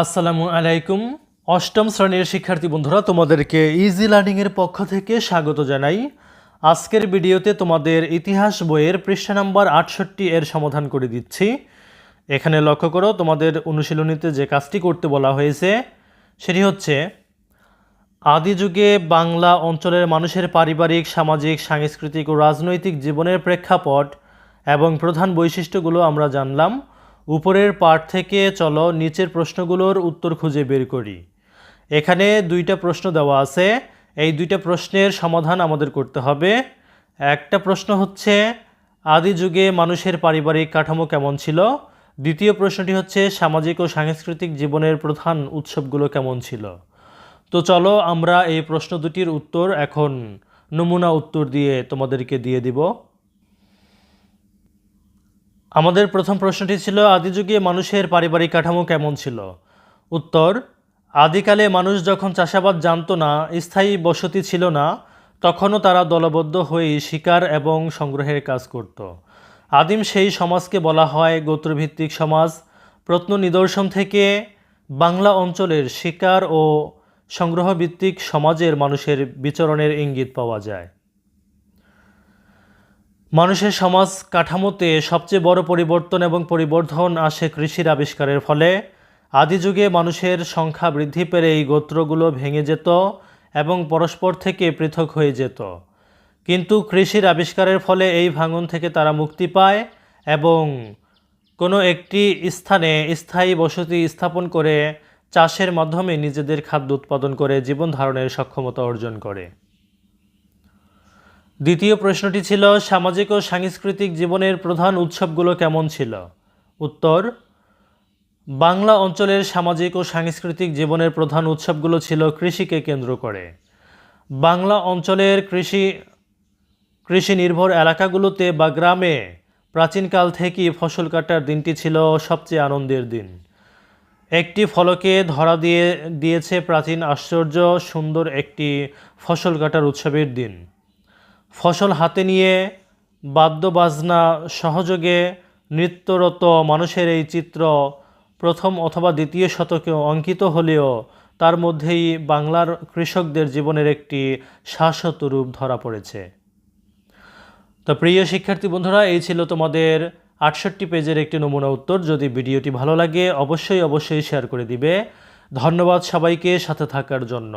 আসসালামু আলাইকুম। অষ্টম শ্রেণির শিক্ষার্থী বন্ধুরা, তোমাদেরকে ইজি লার্নিংয়ের পক্ষ থেকে স্বাগত জানাই। আজকের ভিডিওতে তোমাদের ইতিহাস বইয়ের পৃষ্ঠা নাম্বার আটষট্টি এর সমাধান করে দিচ্ছি। এখানে লক্ষ্য করো, তোমাদের অনুশীলনীতে যে কাজটি করতে বলা হয়েছে, সেটি হচ্ছে, আদি যুগে বাংলা অঞ্চলের মানুষের পারিবারিক, সামাজিক, সাংস্কৃতিক ও রাজনৈতিক জীবনের প্রেক্ষাপট এবং প্রধান বৈশিষ্ট্যগুলো আমরা জানলাম। উপরের পাঠ থেকে চলো নিচের প্রশ্নগুলোর উত্তর খুঁজে বের করি। এখানে দুইটা প্রশ্ন দেওয়া আছে। এই দুইটা প্রশ্নের সমাধান আমাদের করতে হবে। একটা প্রশ্ন হচ্ছে, আদি যুগে মানুষের পারিবারিক কাঠামো কেমন ছিল? দ্বিতীয় প্রশ্নটি হচ্ছে, সামাজিক ও সাংস্কৃতিক জীবনের প্রধান উৎসবগুলো কেমন ছিল? তো চলো আমরা এই প্রশ্ন দুটির উত্তর এখন নমুনা উত্তর দিয়ে তোমাদেরকে দিয়ে দিব। আমাদের প্রথম প্রশ্নটি ছিল আদি যুগে মানুষের পারিবারিক কাঠামো কেমন ছিল? উত্তর, আদিকালে মানুষ যখন চাষাবাদ জানতো না, স্থায়ী বসতি ছিল না, তখনও তারা দলবদ্ধ হয়ে শিকার এবং সংগ্রহের কাজ করত। আদিম সেই সমাজকে বলা হয় গোত্রভিত্তিক সমাজ। প্রত্ন নিদর্শন থেকে বাংলা অঞ্চলের শিকার ও সংগ্রহভিত্তিক সমাজের মানুষের বিচরণের ইঙ্গিত পাওয়া যায়। মানুষের সমাজ কাঠামোতে সবচেয়ে বড় পরিবর্তন এবং পরিবর্ধন আসে কৃষির আবিষ্কারের ফলে। আদি যুগে মানুষের সংখ্যা বৃদ্ধি পেলে এই গোত্রগুলো ভেঙে যেত এবং পরস্পর থেকে পৃথক হয়ে যেত। কিন্তু কৃষির আবিষ্কারের ফলে এই ভাঙন থেকে তারা মুক্তি পায় এবং কোনো একটি স্থানে স্থায়ী বসতি স্থাপন করে চাষের মাধ্যমে নিজেদের খাদ্য উৎপাদন করে জীবন ধারণের সক্ষমতা অর্জন করে। দ্বিতীয় প্রশ্নটি ছিল, সামাজিক ও সাংস্কৃতিক জীবনের প্রধান উৎসবগুলো কেমন ছিল? উত্তর, বাংলা অঞ্চলের সামাজিক ও সাংস্কৃতিক জীবনের প্রধান উৎসবগুলো ছিল কৃষিকে কেন্দ্র করে। বাংলা অঞ্চলের কৃষি কৃষি নির্ভর এলাকাগুলোতে বা গ্রামে প্রাচীনকাল থেকেই ফসল কাটার দিনটি ছিল সবচেয়ে আনন্দের দিন। একটি ফলকে ধরা দিয়ে, দিয়েছে প্রাচীন আশ্চর্য সুন্দর একটি ফসল কাটার উৎসবের দিন। ফসল হাতে নিয়ে বাদ্যবাজনা সহযোগে নৃত্যরত মানুষের এই চিত্র প্রথম অথবা দ্বিতীয় শতকে অঙ্কিত হলেও তার মধ্যেই বাংলার কৃষকদের জীবনের একটি শাশ্বত রূপ ধরা পড়েছে। তো প্রিয় শিক্ষার্থী বন্ধুরা, এই ছিল তোমাদের আটষট্টি পেজের একটি নমুনা উত্তর। যদি ভিডিওটি ভালো লাগে, অবশ্যই অবশ্যই শেয়ার করে দিবে। ধন্যবাদ সবাইকে সাথে থাকার জন্য।